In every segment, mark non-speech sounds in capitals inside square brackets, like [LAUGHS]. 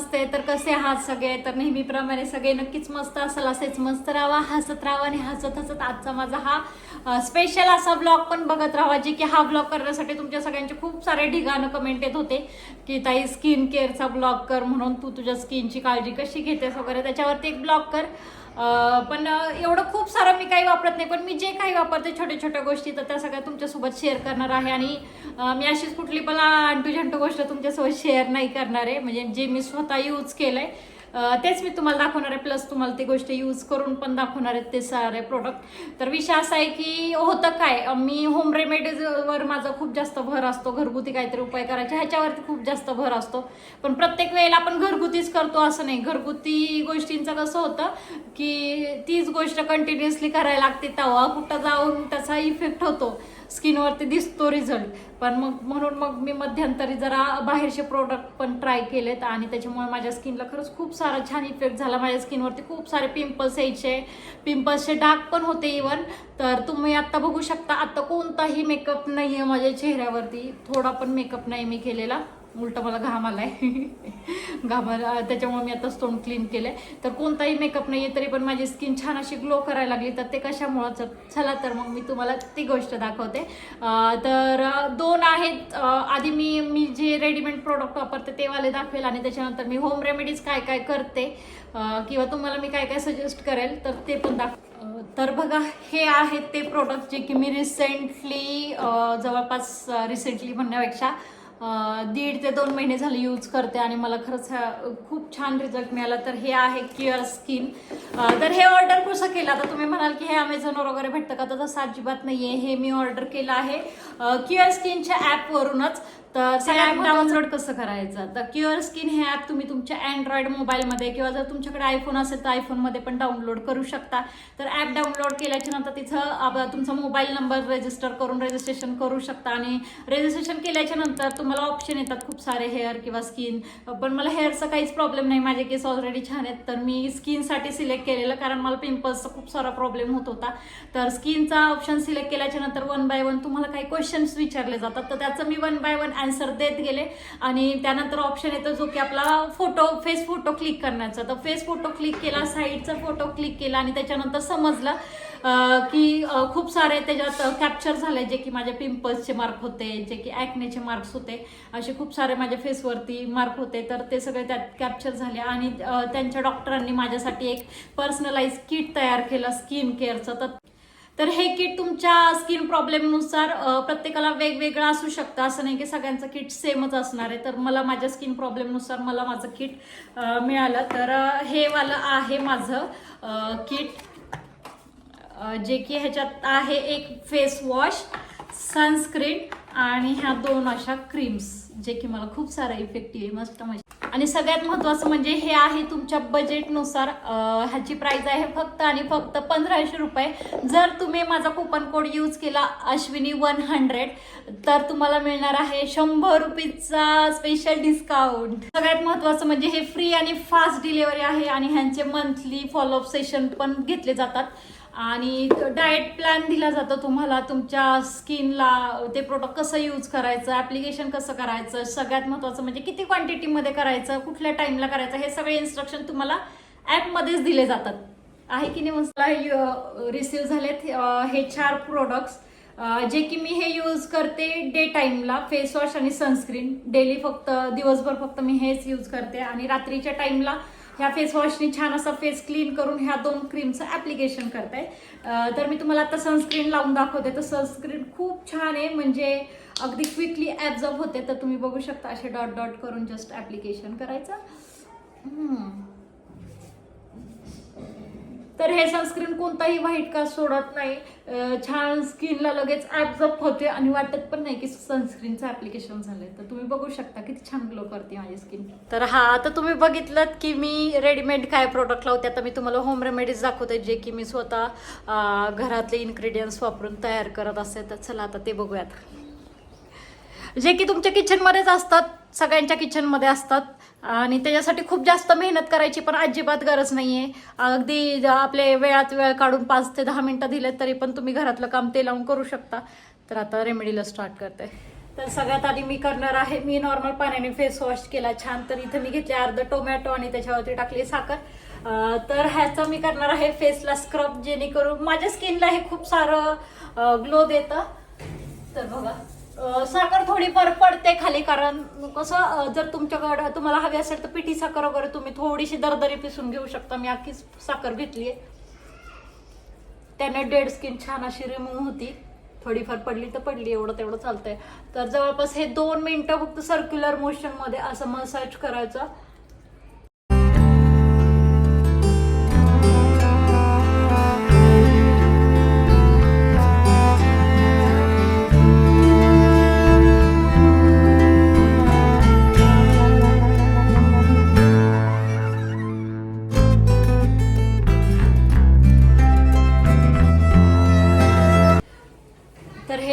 असते तर कसे आहात सगळे? तर नेहमीप्रमाणे सगळे नक्कीच मस्त असाल असेच मस्त राहा हसत राहा आणि हसत हसत आजचा माझा हा स्पेशल असा ब्लॉग पण बघत राहा जे की हा ब्लॉग करण्यासाठी तुमच्या सगळ्यांचे खूप सारे ढिगाणं कमेंट येत होते की ताई स्किन केअरचा ब्लॉग कर म्हणून तू तुझ्या स्किनची काळजी कशी घेतेस वगैरे त्याच्यावरती एक ब्लॉग कर. पण एवढं खूप सारं मी काही वापरत नाही पण मी जे काही वापरते छोट्या छोट्या गोष्टी तर त्या सगळ्या तुमच्यासोबत शेअर करणार आहे आणि मी अशीच कुठली पण अंटू झंटू गोष्ट तुमच्यासोबत शेअर नाही करणार आहे. म्हणजे जे मी स्वतः यूज केलंय आहे तेच मी तुम्हाला दाखवणार आहे. प्लस तुम्हाला ती गोष्ट यूज करून पण दाखवणार आहेत ते सारे प्रोडक्ट तर विषय असा आहे की होतं काय? मी होम रेमेडीजवर माझा खूप जास्त भर असतो. घरगुती काहीतरी उपाय करायचे. ह्याच्यावरती खूप जास्त भर असतो. पण प्रत्येक वेळेला आपण घरगुतीच करतो असं नाही. घरगुती गोष्टींचं कसं होतं की तीच गोष्ट कंटिन्युअसली करायला लागते. तेव्हा कुठं जाऊन त्याचा इफेक्ट होतो. स्किनवरती दिसतो रिझल्ट पण मग म्हणून मग मी मध्यंतरी जरा बाहेरचे प्रोडक्ट पण ट्राय केलेत आणि त्याच्यामुळे माझ्या स्किनला खरंच खूप सारा छान इफेक्ट झाला. माझ्या स्किनवरती खूप सारे पिंपल्स यायचे. पिंपल्सचे डाग पण होते इवन तर तुम्ही आत्ता बघू शकता आत्ता कोणताही मेकअप नाही आहे माझ्या चेहऱ्यावरती. थोडा पण मेकअप नाही मी केलेला. उलट मला घाम आलाय. घाम आला त्याच्यामुळे मी आता तोंड क्लीन केलंय. तर कोणताही मेकअप नाहीये तरी पण माझी स्किन छान अशी ग्लो करायला लागली. तर ते कशामुळं? चला तर मग मी तुम्हाला ती गोष्ट दाखवते. तर दोन आहेत. आधी मी मी जे रेडीमेड प्रोडक्ट वापरते ते वाले दाखवेल आणि त्याच्यानंतर मी होम रेमेडीज काय काय करते किंवा तुम्हाला मी काय काय सजेस्ट करेल तर ते पण दाख तर बघा हे आहेत ते प्रोडक्ट जे की मी रिसेंटली जवळपास रिसेंटली म्हणण्यापेक्षा दीड ते दोन महिने झाले यूज करते आणि मला खरंच हा खूप छान रिझल्ट मिळाला. तर हे आहे क्युअर स्किन तर हे ऑर्डर कसं केलं? आता तुम्ही म्हणाल की हे अमेझॉनवर वगैरे भेटतं का? तर तसं अजिबात नाही आहे हे मी ऑर्डर केलं आहे. क्युअर स्किनच्या ॲपवरूनच तर ते ॲप डाउनलोड कसं करायचं? तर क्युअर स्किन हे ॲप तुम्ही तुमच्या अँड्रॉइड मोबाईलमध्ये किंवा जर तुमच्याकडे आयफोन असेल तर आयफोनमध्ये पण डाउनलोड करू शकता. तर ॲप डाउनलोड केल्याच्यानंतर तिथं तुमचा मोबाईल नंबर रेजिस्टर करून रजिस्ट्रेशन करू शकता. आणि रजिस्ट्रेशन केल्याच्यानंतर मला ऑप्शन येतात खूप सारे हेअर किंवा स्किन पण मला हेअरचा काहीच प्रॉब्लेम नाही. माझे केस ऑलरेडी छान आहेत. तर मी स्किनसाठी सिलेक्ट केलेलं कारण मला पिंपल्सचा खूप सारा प्रॉब्लेम होत होता. तर स्किनचा ऑप्शन सिलेक्ट केल्याच्यानंतर वन बाय वन तुम्हाला काही क्वेश्चन्स विचारले जातात. तर त्याचं मी वन बाय वन आन्सर देत गेले. आणि त्यानंतर ऑप्शन येतो जो की आपला फोटो फेस फोटो क्लिक करण्याचा. तर फेस फोटो क्लिक केला साईडचा फोटो क्लिक केला आणि त्याच्यानंतर समजलं. की खूप सारे त्याच्यात कॅप्चर झाले जे की माझ्या पिंपल्सचे मार्क होते जे की ॲक्नेचे मार्क्स होते. असे खूप सारे माझ्या फेसवरती मार्क होते. तर ते सगळे त्यात कॅप्चर झाले. आणि त्यांच्या डॉक्टरांनी माझ्यासाठी एक पर्सनलाइज किट तयार केलं स्किन केअरचं तर तर हे किट तुमच्या स्किन प्रॉब्लेमनुसार प्रत्येकाला वेगवेगळं असू शकतं. असं नाही की सगळ्यांचं किट सेमच असणार आहे. तर मला माझ्या स्किन प्रॉब्लेमनुसार मला माझं किट मिळालं. तर हे वालं आहे माझं किट जे की ह्याच्यात आहे एक फेस वॉश सनस्क्रीन आणि ह्या दोन अशा क्रीम्स जे की मला खूप सारा इफेक्टिव्ह आहे मस्त मस्त आणि सगळ्यात महत्त्वाचं म्हणजे हे आहे तुमच्या बजेटनुसार ह्याची प्राइस आहे फक्त आणि फक्त पंधराशे रुपये. जर तुम्ही माझा कुपन कोड यूज केला अश्विनी वन हंड्रेड तर तुम्हाला मिळणार आहे शंभर रुपीजचा स्पेशल डिस्काउंट सगळ्यात महत्त्वाचं म्हणजे हे फ्री आणि फास्ट डिलिव्हरी आहे आणि ह्यांचे मंथली फॉलोअप सेशन पण घेतले जातात. आणि डाएट प्लॅन दिला जातो तुम्हाला. तुमच्या स्किनला ते प्रोडक्ट कसं यूज करायचं ॲप्लिकेशन कसं करायचं सगळ्यात महत्त्वाचं म्हणजे किती क्वांटिटीमध्ये करायचं कुठल्या टाईमला करायचं हे सगळे इन्स्ट्रक्शन तुम्हाला ॲपमध्येच दिले जातात. आहे की नाही मस्त रिसिव्ह झालेत हे चार प्रोडक्ट्स जे की मी हे यूज करते डे टाईमला फेस वॉश आणि सनस्क्रीन डेली फक्त दिवसभर फक्त मी हेच यूज करते. आणि रात्रीच्या टाईमला ह्या फेस वॉशने छान असा फेस क्लीन करून ह्या दोन क्रीमचं ऍप्लिकेशन करताय. तर मी तुम्हाला आता सनस्क्रीन लावून दाखवते. तर सनस्क्रीन खूप छान आहे. म्हणजे अगदी क्विकली ॲब्झॉर्ब होते. तर तुम्ही बघू शकता असे डॉट डॉट करून जस्ट ऍप्लिकेशन करायचं. तर हे सनस्क्रीन कोणताही व्हाईट का सोडत नाही. छान स्किनला लगेच ऍब्झॉर्ब होते आणि वाटत पण नाही की सनस्क्रीनचं ॲप्लिकेशन झालं तर तुम्ही बघू शकता किती छान ग्लो करते माझी स्किन तर हा आता तुम्ही बघितलं की मी रेडीमेड काय प्रोडक्ट लावते. आता मी तुम्हाला होम रेमेडीज दाखवते जे की मी स्वतः घरातले इन्ग्रेडियंट्स वापरून तयार करत असते तर चला आता ते बघूयात. जे की तुमच्या किचनमध्येच असतात सगळ्यांच्या किचनमध्ये असतात. आणि त्याच्यासाठी खूप जास्त मेहनत करायची पण अजिबात गरज नाही आहे अगदी आपले वेळात वेळ काढून पाच ते दहा मिनटं दिले तरी पण तुम्ही घरातलं काम ते लावून करू शकता. तर आता रेमेडीला स्टार्ट करते. तर सगळ्यात आधी मी करणार आहे मी नॉर्मल पाण्याने फेस वॉश केला छान. तर इथं मी घेतले अर्ध टोमॅटो आणि त्याच्यावरती टाकली साखर. तर ह्याचं मी करणार आहे फेसला स्क्रब जेणेकरून माझ्या स्किनला हे खूप सारं ग्लो देतं. तर बघा. साखर थोडीफार पडते खाली कारण कसं जर तुमच्याकडं तुम्हाला हवी असेल तर पिठी साखर वगैरे तुम्ही थोडीशी दरदरी पिसून घेऊ शकता. मी अख्खीच साखर घेतली त्याने डेड स्किन छान अशी रिमूव्ह होती. थोडीफार पडली तर पडली एवढं तेवढं चालतंय. तर जवळपास हे दोन मिनटं फक्त सर्क्युलर मोशनमध्ये असं मसाज करायचं.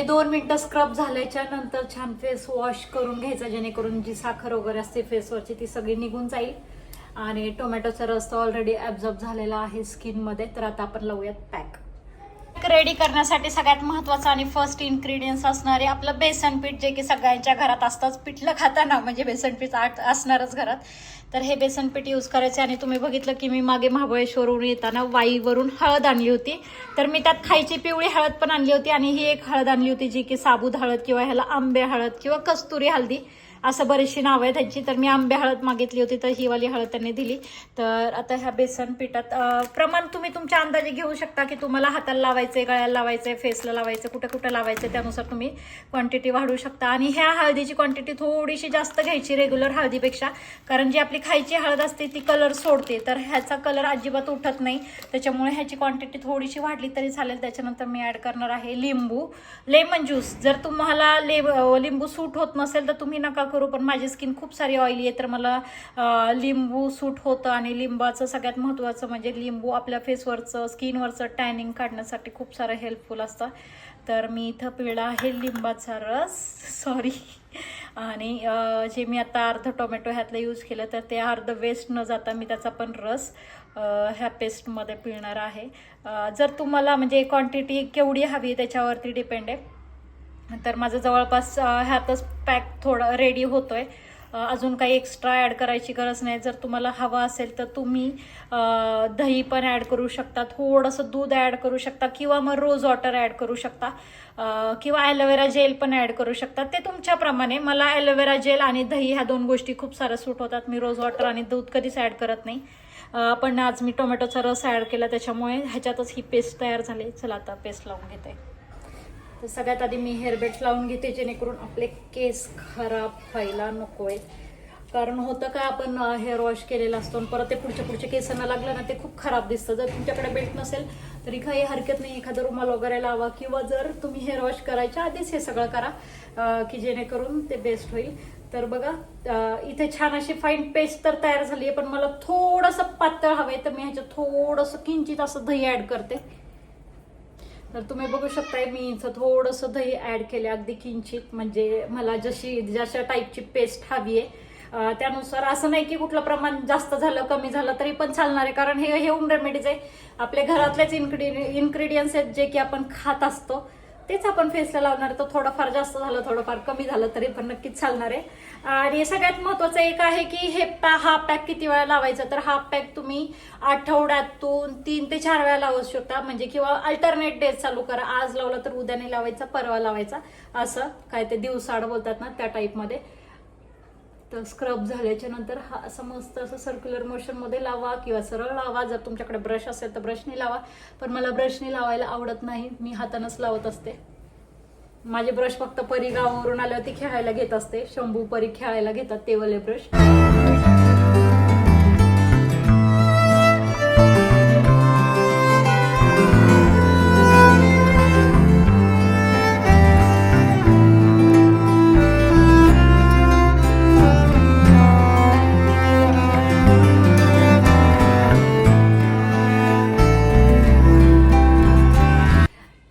दोन मिनटं स्क्रब झाल्याच्यानंतर छान फेस वॉश करून घ्यायचा जेणेकरून जी साखर वगैरे असते फेसवरची ती सगळी निघून जाईल. आणि टोमॅटोचा रस तर ऑलरेडी ॲब्झॉर्ब झालेला आहे स्किनमध्ये तर आता आपण लावूयात पॅक रेडी करण्यासाठी सगळ्यात महत्वाचं आणि फर्स्ट इन्ग्रेडियंट्स असणारे आपलं बेसन पीठ जे की सगळ्यांच्या घरात असतंच. पिठलं खाताना म्हणजे बेसन पीठ असणारच घरात. तर हे बेसन पीठ यूज करायचे आणि तुम्ही बघितलं की मी मागे महाबळेश्वरवरून येताना वाईवरून हळद आणली होती. तर मी त्यात खायची पिवळी हळद पण आणली होती आणि ही एक हळद आणली होती जी की साबूद हळद किंवा ह्याला आंबे हळद किंवा कस्तुरी हळदी असं बरीचशी नावं आहे त्यांची तर मी आंबे हळद मागितली होती तर ही वाली हळद त्यांनी दिली. तर आता ह्या बेसन पिठात प्रमाण तुम्ही तुमच्या अंदाजे घेऊ शकता की तुम्हाला हाताला लावायचं आहे गळ्याला लावायचं आहे फेसला लावायचे कुठं कुठं लावायचं त्यानुसार तुम्ही क्वांटिटी वाढवू शकता. आणि ह्या हळदीची क्वांटिटी थोडीशी जास्त घ्यायची रेग्युलर हळदीपेक्षा कारण जी आपली खायची हळद असते ती कलर सोडते. तर ह्याचा कलर अजिबात उठत नाही. त्याच्यामुळे ह्याची क्वांटिटी थोडीशी वाढली तरी चालेल. त्याच्यानंतर मी ॲड करणार आहे लिंबू. लेमन ज्यूस जर तुम्हाला ले लिंबू सूट होत नसेल तर तुम्ही नका करू. पण माझी स्किन खूप सारी ऑइली आहे. तर मला लिंबू सूट होतं आणि लिंबाचं सगळ्यात महत्त्वाचं म्हणजे लिंबू आपल्या फेसवरचं स्किनवरचं टॅनिंग काढण्यासाठी खूप सारं हेल्पफुल असतं. तर मी इथं पिळला आहे लिंबाचा रस. सॉरी आणि जे मी आता अर्ध टोमॅटो ह्यातलं यूज केलं तर ते अर्ध वेस्ट न जाता मी त्याचा पण रस ह्या पेस्टमध्ये पिळणार आहे. जर तुम्हाला म्हणजे क्वांटिटी केवढी हवी त्याच्यावरती डिपेंड आहे. तर माझं जवळपास ह्यातच पॅक थोडं रेडी होतो आहे अजून काही एक्स्ट्रा ॲड करायची गरज नाही. जर तुम्हाला हवं असेल तर तुम्ही दही पण ॲड करू शकता थोडंसं दूध ॲड करू शकता किंवा मग रोज वॉटर ॲड करू शकता. किंवा ॲलोवेरा जेल पण ॲड करू शकता. ते तुमच्याप्रमाणे मला ॲलोवेरा जेल आणि दही ह्या दोन गोष्टी खूप साऱ्या सूट होतात. मी रोज वॉटर आणि दूध कधीच ॲड करत नाही. पण आज मी टोमॅटोचा रस ॲड केला. त्याच्यामुळे ह्याच्यातच ही पेस्ट तयार झाली. चला आता पेस्ट लावून घेते. तर सगळ्यात आधी मी हेअरबेट लावून घेते जेणेकरून आपले केस खराब व्हायला नको आहेत कारण होतं का आपण हेअर वॉश केलेला असतो आणि परत ते पुढच्या पुढच्या केसांना लागलं ना ते खूप खराब दिसतं. जर तुमच्याकडे बेल्ट नसेल तरी काही हरकत नाही. एखादा रुमाल वगैरे लावा किंवा जर तुम्ही हेअर वॉश करायच्या आधीच हे सगळं करा की जेणेकरून ते बेस्ट होईल. तर बघा इथे छान अशी फाईन पेस्ट तर तयार झाली आहे पण मला थोडंसं पातळ हवंय तर मी ह्याच्यात थोडंसं किंचित असं दही ॲड करते. तर तुम्ही बघू शकताय मी इथं थोडंसं दही ॲड केले अगदी किंचित म्हणजे मला जशी जशा टाईपची पेस्ट हवी आहे. त्यानुसार असं नाही की कुठलं प्रमाण जास्त झालं कमी झालं तरी पण चालणार आहे. कारण हे हे होम रेमेडीज आहे. आपल्या घरातलेच इन्ग्रेडि इन्ग्रेडियंट्स आहेत जे की आपण खात असतो. तेच आपण फेसला लावणार. तर थोडंफार जास्त झालं थोडंफार कमी झालं तरी पण नक्कीच चालणार आहे. आणि सगळ्यात महत्वाचं एक आहे की हे पॅ हा पॅक किती वेळा लावायचा? तर हा पॅक तुम्ही आठवड्यातून तीन ते चार वेळा लावू शकता. म्हणजे किंवा अल्टरनेट डेज चालू करा. आज लावला तर उद्या नाही लावायचा परवा लावायचा. असं काय ते दिवसाड बोलतात ना त्या टाईपमध्ये तर स्क्रब झाल्याच्यानंतर हा असं मस्त असं सर्क्युलर मोशनमध्ये लावा किंवा सरळ लावा. जर तुमच्याकडे ब्रश असेल तर ब्रशने लावा. पण मला ब्रशने लावायला आवडत नाही. मी हातानंच लावत असते. माझे ब्रश फक्त परी गावावरून आल्यावरती खेळायला घेत असते. शंभू परी खेळायला घेतात. तेवले ब्रश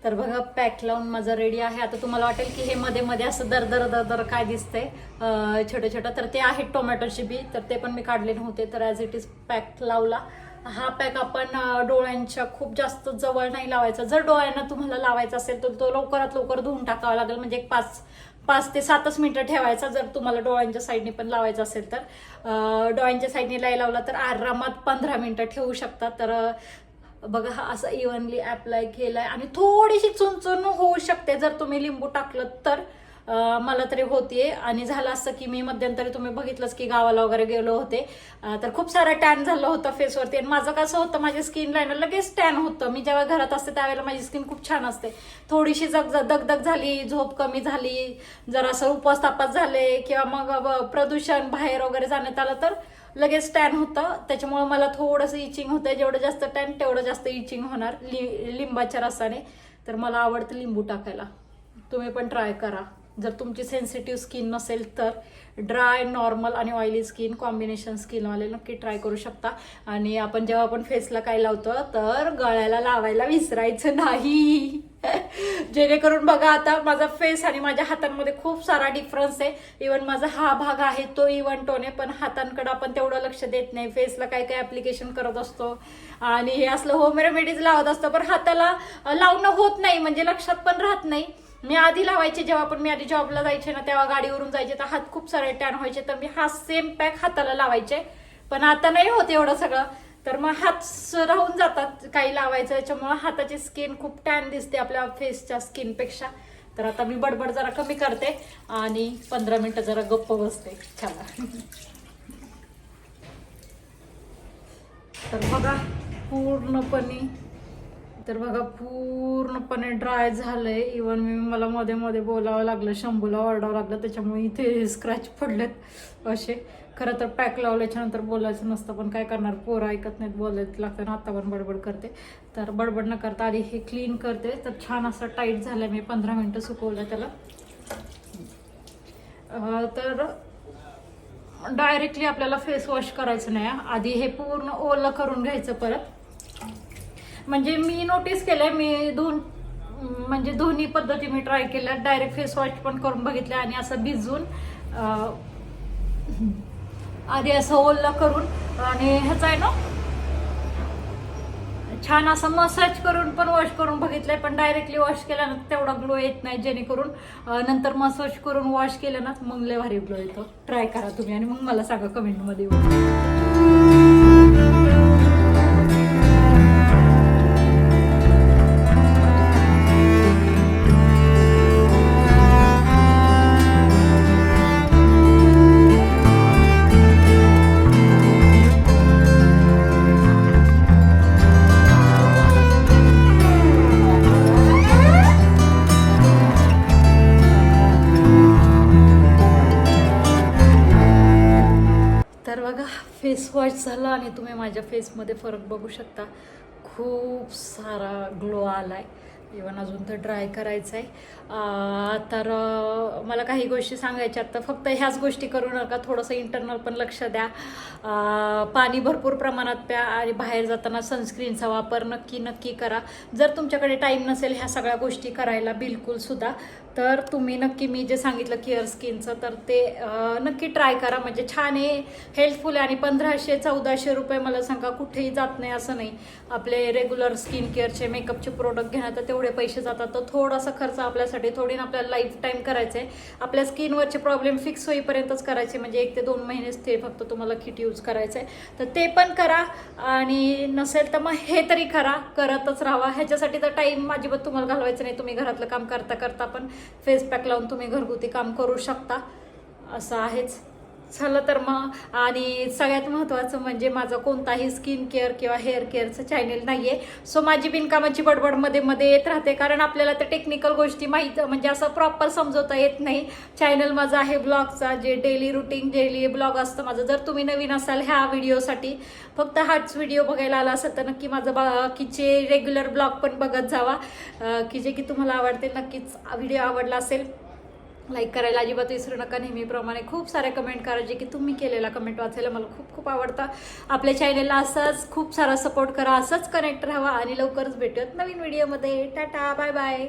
तर बघा पॅक लावून माझं रेडी आहे. आता तुम्हाला वाटेल की हे मध्ये मध्ये असं दर दर दर दर काय दिसतंय. छोटं छोटं. तर ते आहेत टोमॅटोचे बी. तर ते पण मी काढले नव्हते तर ॲज इट इज पॅक लावला. हा पॅक आपण डोळ्यांच्या खूप जास्त जवळ नाही लावायचा. जर डोळ्यांना तुम्हाला लावायचा असेल तर तो लवकरात लवकर धुवून टाकावा लागेल. म्हणजे एक पाच पाच ते सातच मिनटं ठेवायचा जर तुम्हाला डोळ्यांच्या साईडने पण लावायचं असेल तर. डोळ्यांच्या साईडने लाई लावला तर आरामात पंधरा मिनटं ठेवू शकता. तर बघा हा असं इव्हनली अप्लाय केलाय आणि थोडीशी चुनचुन होऊ शकते. जर तुम्ही लिंबू टाकलं तर मला तरी होतीये. आणि झालं असं की मी मध्यंतरी तुम्ही बघितलंच की गावाला वगैरे गेलो होते. तर खूप सारं टॅन झालं होतं फेसवरती. आणि माझं कसं होतं माझ्या स्किन लाईन लगेच टॅन होतं. मी जेव्हा घरात असते त्यावेळेला माझी स्किन खूप छान असते. थोडीशी जग दगदग झाली झोप कमी झाली. जर असं उपवास तापास झाले. किंवा मग प्रदूषण बाहेर वगैरे जाण्यात आलं तर लगेच टॅन होतं. त्याच्यामुळे मला थोडंसं इचिंग होतं जेवढं जास्त टॅन तेवढं जास्त इचिंग होणार. लि लिंबाच्या रसाने. तर मला आवडतं लिंबू टाकायला. तुम्ही पण ट्राय करा. जर तुमची सेन्सिटिव्ह स्किन नसेल तर. ड्राय नॉर्मल आणि ऑइली स्किन कॉम्बिनेशन स्किनवाले नक्की ट्राय करू शकता. आणि आपण जेव्हा आपण फेसला काय लावतो तर गळ्याला लावायला विसरायचं नाही. [LAUGHS] जेणेकरून बघा आता माझा फेस आणि माझ्या हातांमध्ये खूप सारा डिफरन्स आहे. इवन माझा हा भाग आहे तो इवन टोन आहे पण हातांकडे आपण तेवढं लक्ष देत नाही. फेसला काय काय ॲप्लिकेशन करत असतो. आणि हे असलं होम रेमेडीज लावत असतो पण हाताला लावणं होत नाही म्हणजे लक्षात पण राहत नाही. मी आधी लावायचे जेव्हा पण मी आधी जॉबला जायचे ना तेव्हा गाडीवरून जायचे तर हात खूप सारे टॅन व्हायचे तर मी हा सेम पॅक हाताला लावायचे. पण आता नाही होत एवढं सगळं. तर मग हात राहून जातात काही लावायचं याच्यामुळं हाताची स्किन खूप टॅन दिसते आपल्या फेसच्या स्किनपेक्षा तर आता मी बडबड जरा कमी करते आणि पंधरा मिनटं जरा गप्प बसते. चला. तर बघा पूर्णपणे तर बघा पूर्णपणे ड्राय झालंय. इवन मी मला मध्ये मध्ये बोलावं लागलं शंभूला ओरडावं लागलं त्याच्यामुळे इथे स्क्रॅच पडलेत असे. खरं तर पॅक लावल्याच्या नंतर बोलायचं नसतं पण काय करणार? पोरं ऐकत नाहीत बोलायचं लागतं ना आता पण बडबड करते. तर बडबड न करता आधी हे क्लीन करते. तर छान असं टाईट झालं मी पंधरा मिनटं सुकवलं त्याला. तर डायरेक्टली आपल्याला फेस वॉश करायचं नाही आधी हे पूर्ण ओलं करून घ्यायचं परत. म्हणजे मी नोटीस केलंय मी दोन म्हणजे दोन्ही पद्धती मी ट्राय केल्या. डायरेक्ट फेस वॉश पण करून बघितलं आणि असं भिजवून आधी असं ओलं करून आणि ह्याचा आहे ना छान असं मसाज करून पण वॉश करून बघितलंय पण डायरेक्टली वॉश केल्यानंतर तेवढा ग्लो येत नाही जेणेकरून नंतर मसाज करून वॉश केलं ना मग लय भारी ग्लो येतो. ट्राय करा तुम्ही आणि मग मला सांगा कमेंटमध्ये फेस वॉश झाला आणि तुम्ही माझ्या फेसमध्ये फरक बघू शकता. खूप सारा ग्लो आला आहे इवन अजून तर ड्राय करायचं आहे तर मला काही गोष्टी सांगायच्या तर फक्त ह्याच गोष्टी करू नका. थोडंसं इंटरनल पण लक्ष द्या. पाणी भरपूर प्रमाणात प्या आणि बाहेर जाताना सनस्क्रीनचा वापर नक्की नक्की करा. जर तुमच्याकडे टाईम नसेल ह्या सगळ्या गोष्टी करायला बिलकुलसुद्धा तर तुम्ही नक्की मी जे सांगितलं केअर स्किनचं तर ते नक्की ट्राय करा. म्हणजे छान आहे. हेल्पफुल आहे. आणि पंधराशे चौदाशे रुपये मला सांगा कुठेही जात नाही असं नाही. आपले रेग्युलर स्किन केअरचे मेकअपचे प्रोडक्ट घेण्यात तर एवढे पैसे जातात तर थोडासा खर्च आपल्यासाठी थोडी ना आपल्याला लाईफ टाईम करायचे आहे आपल्या स्किनवरचे प्रॉब्लेम फिक्स होईपर्यंतच करायचे म्हणजे एक ते दोन महिनेच ते फक्त तुम्हाला किट यूज करायचं आहे तर ते पण करा आणि नसेल तर मग हे तरी करा करतच राहा. ह्याच्यासाठी तर टाईम अजिबात तुम्हाला घालवायचं नाही. तुम्ही घरातलं काम करता करता पण फेस पॅक लावून तुम्ही घरगुती काम करू शकता. असं आहेच. झालं तर मग. आणि सगळ्यात महत्त्वाचं म्हणजे माझं कोणताही स्किन केअर किंवा हेअर केअरचं चॅनेल नाही आहे सो माझी बिनकामाची बडबडमध्ये मध्ये येत राहते. कारण आपल्याला त्या टेक्निकल गोष्टी माहीत म्हणजे असं प्रॉपर समजवता येत नाही. चॅनल माझा आहे ब्लॉगचा जे डेली रुटीन डेली ब्लॉग असतं माझं. जर तुम्ही नवीन असाल ह्या व्हिडिओसाठी फक्त हाच व्हिडिओ बघायला आला असेल तर नक्की माझं बाकीचे रेग्युलर ब्लॉग पण बघत जावा. की जे की तुम्हाला आवडते नक्कीच व्हिडिओ आवडला असेल. लाईक करायला अजिबात विसरू नका नेहमीप्रमाणे. खूप सारे कमेंट करा जे की तुम्ही केलेला कमेंट वाचायला मला खूप खूप आवडतं. आपल्या चॅनेलला असंच खूप सारा सपोर्ट करा असंच कनेक्ट राहा आणि लवकरच भेटूयात नवीन व्हिडिओमध्ये टाटा बाय बाय